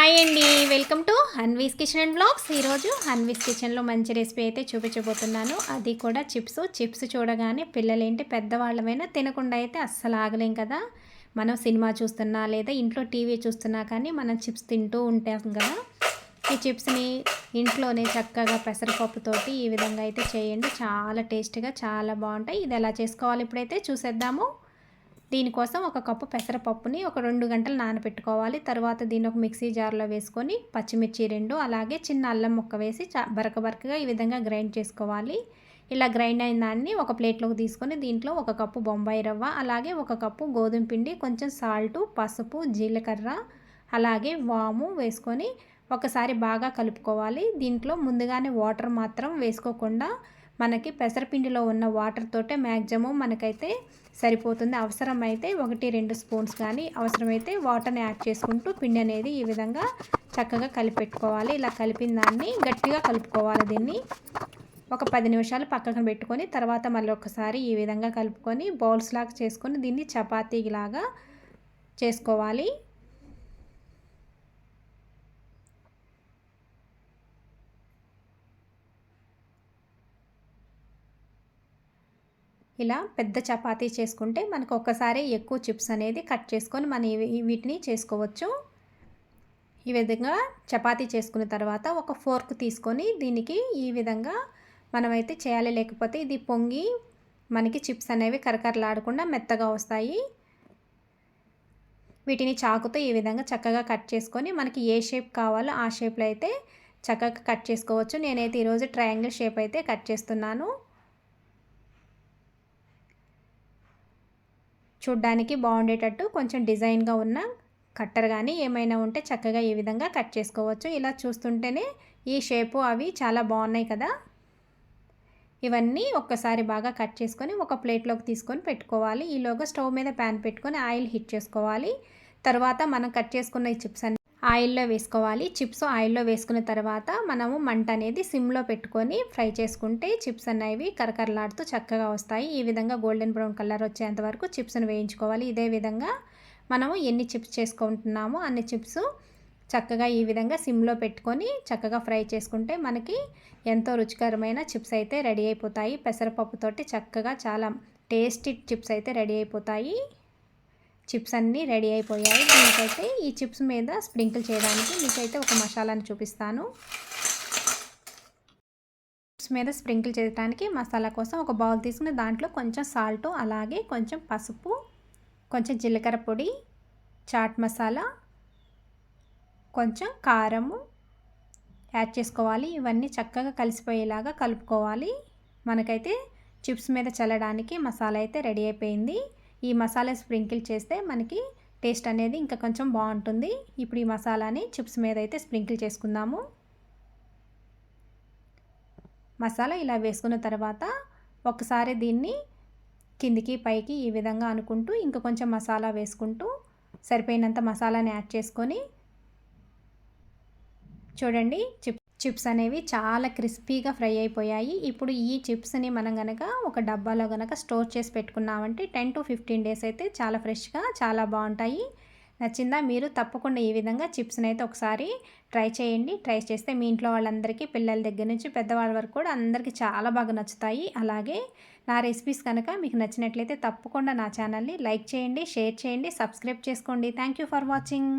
Hi అండి. Welcome to Hanvi's kitchen and blogs. ఈరోజు హన్వీస్ కిచెన్లో మంచి రెసిపీ అయితే చూపించబోతున్నాను. అది కూడా చిప్స్. చిప్స్ చూడగానే పిల్లలేంటి పెద్దవాళ్ళమైనా తినకుండా అయితే అస్సలు ఆగలేం కదా. మనం సినిమా చూస్తున్నా లేదా ఇంట్లో టీవీ చూస్తున్నా కానీ మనం చిప్స్ తింటూ ఉంటాం కదా. ఈ చిప్స్ని ఇంట్లోనే చక్కగా పెసరపప్పుతోటి ఈ విధంగా అయితే చేయండి. చాలా టేస్ట్గా చాలా బాగుంటాయి. ఇది ఎలా చేసుకోవాలి ఇప్పుడైతే చూసేద్దాము. దీనికోసం ఒక కప్పు పెసరపప్పుని ఒక రెండు గంటలు నానబెట్టుకోవాలి. తర్వాత దీన్ని ఒక మిక్సీ జార్లో వేసుకొని పచ్చిమిర్చి రెండు అలాగే చిన్న అల్లం ముక్క వేసి బరక బరకగా ఈ విధంగా గ్రైండ్ చేసుకోవాలి. ఇలా గ్రైండ్ అయిన దాన్ని ఒక ప్లేట్లోకి తీసుకొని దీంట్లో ఒక కప్పు బొంబాయి రవ్వ అలాగే ఒక కప్పు గోధుమ పిండి కొంచెం సాల్టు పసుపు జీలకర్ర అలాగే వాము వేసుకొని ఒకసారి బాగా కలుపుకోవాలి. దీంట్లో ముందుగానే వాటర్ మాత్రం వేసుకోకుండా మనకి పెసరపిండిలో ఉన్న వాటర్ తోటే మ్యాక్సిమం మనకైతే సరిపోతుంది. అవసరమైతే ఒకటి రెండు స్పూన్స్ కానీ అవసరమైతే వాటర్ని యాడ్ చేసుకుంటూ పిండి అనేది ఈ విధంగా చక్కగా కలిపెట్టుకోవాలి. ఇలా కలిపిన దాన్ని గట్టిగా కలుపుకోవాలి దీన్ని. ఒక పది నిమిషాలు పక్కన పెట్టుకొని తర్వాత మళ్ళీ ఒకసారి ఈ విధంగా కలుపుకొని బౌల్స్ లాగా చేసుకొని దీన్ని చపాతీలాగా చేసుకోవాలి. ఇలా పెద్ద చపాతీ చేసుకుంటే మనకు ఒక్కసారి ఎక్కువ చిప్స్ అనేది కట్ చేసుకొని మన వీటిని చేసుకోవచ్చు. ఈ విధంగా చపాతీ చేసుకున్న తర్వాత ఒక ఫోర్క్ తీసుకొని దీనికి ఈ విధంగా మనమైతే చేయాలి. లేకపోతే ఇది పొంగి మనకి చిప్స్ అనేవి కరకరలాడకుండా మెత్తగా వస్తాయి. వీటిని చాకుతో ఈ విధంగా చక్కగా కట్ చేసుకొని మనకి ఏ షేప్ కావాలో ఆ షేప్లో అయితే చక్కగా కట్ చేసుకోవచ్చు. నేనైతే ఈరోజు ట్రయాంగిల్ షేప్ అయితే కట్ చేస్తున్నాను. చూడ్డానికి బాగుండేటట్టు కొంచెం డిజైన్గా ఉన్న కట్టర్ కానీ ఏమైనా ఉంటే చక్కగా ఈ విధంగా కట్ చేసుకోవచ్చు ఇలా చూస్తుంటేనే ఈ షేపు అవి చాలా బాగున్నాయి కదా. ఇవన్నీ ఒక్కసారి బాగా కట్ చేసుకొని ఒక ప్లేట్లోకి తీసుకొని పెట్టుకోవాలి. ఈలోగా స్టవ్ మీద ప్యాన్ పెట్టుకొని ఆయిల్ హిట్ చేసుకోవాలి. తర్వాత మనం కట్ చేసుకున్న ఈ చిప్స్ అన్ని ఆయిల్లో వేసుకోవాలి. చిప్స్ ఆయిల్లో వేసుకున్న తర్వాత మనము మంట అనేది సిమ్లో పెట్టుకొని ఫ్రై చేసుకుంటే చిప్స్ అనేవి కరకరలాడుతూ చక్కగా వస్తాయి. ఈ విధంగా గోల్డెన్ బ్రౌన్ కలర్ వచ్చేంత వరకు చిప్స్ను వేయించుకోవాలి. ఇదే విధంగా మనము ఎన్ని చిప్స్ చేసుకుంటున్నామో అన్ని చిప్స్ చక్కగా ఈ విధంగా సిమ్లో పెట్టుకొని చక్కగా ఫ్రై చేసుకుంటే మనకి ఎంతో రుచికరమైన చిప్స్ అయితే రెడీ అయిపోతాయి. పెసరపప్పుతోటి చక్కగా చాలా టేస్టీ చిప్స్ అయితే రెడీ అయిపోతాయి. చిప్స్ అన్నీ రెడీ అయిపోయాయి. దీనికైతే ఈ చిప్స్ మీద స్ప్రింకిల్ చేయడానికి మీకైతే ఒక మసాలాని చూపిస్తాను. చిప్స్ మీద స్ప్రింకిల్ చేయడానికి మసాలా కోసం ఒక బౌల్ తీసుకుని దాంట్లో కొంచెం సాల్ట్ అలాగే కొంచెం పసుపు కొంచెం జీలకర్ర పొడి చాట్ మసాలా కొంచెం కారము యాడ్ చేసుకోవాలి. ఇవన్నీ చక్కగా కలిసిపోయేలాగా కలుపుకోవాలి. మనకైతే చిప్స్ మీద చల్లడానికి మసాలా అయితే రెడీ అయిపోయింది. ఈ మసాలా స్ప్రింకిల్ చేస్తే మనకి టేస్ట్ అనేది ఇంకా కొంచెం బాగుంటుంది. ఇప్పుడు ఈ మసాలాని చిప్స్ మీద అయితే స్ప్రింకిల్ చేసుకుందాము. మసాలా ఇలా వేసుకున్న తర్వాత ఒకసారి దీన్ని కిందికి పైకి ఈ విధంగా అనుకుంటూ ఇంకా కొంచెం మసాలా వేసుకుంటూ సరిపోయినంత మసాలాని యాడ్ చేసుకొని చూడండి చిప్ చిప్స్ అనేవి చాలా క్రిస్పీగా ఫ్రై అయిపోయాయి. ఇప్పుడు ఈ చిప్స్ని మనం కనుక ఒక డబ్బాలో కనుక స్టోర్ చేసి పెట్టుకున్నామంటే టెన్ టు ఫిఫ్టీన్ డేస్ అయితే చాలా ఫ్రెష్గా చాలా బాగుంటాయి. నచ్చిందా? మీరు తప్పకుండా ఈ విధంగా చిప్స్ని అయితే ఒకసారి ట్రై చేయండి. ట్రై చేస్తే మీ ఇంట్లో వాళ్ళందరికీ పిల్లల దగ్గర నుంచి పెద్దవాళ్ళ వరకు కూడా అందరికీ చాలా బాగా నచ్చుతాయి. అలాగే నా రెసిపీస్ కనుక మీకు నచ్చినట్లయితే తప్పకుండా నా ఛానల్ని లైక్ చేయండి షేర్ చేయండి సబ్స్క్రైబ్ చేసుకోండి. Thank for watching.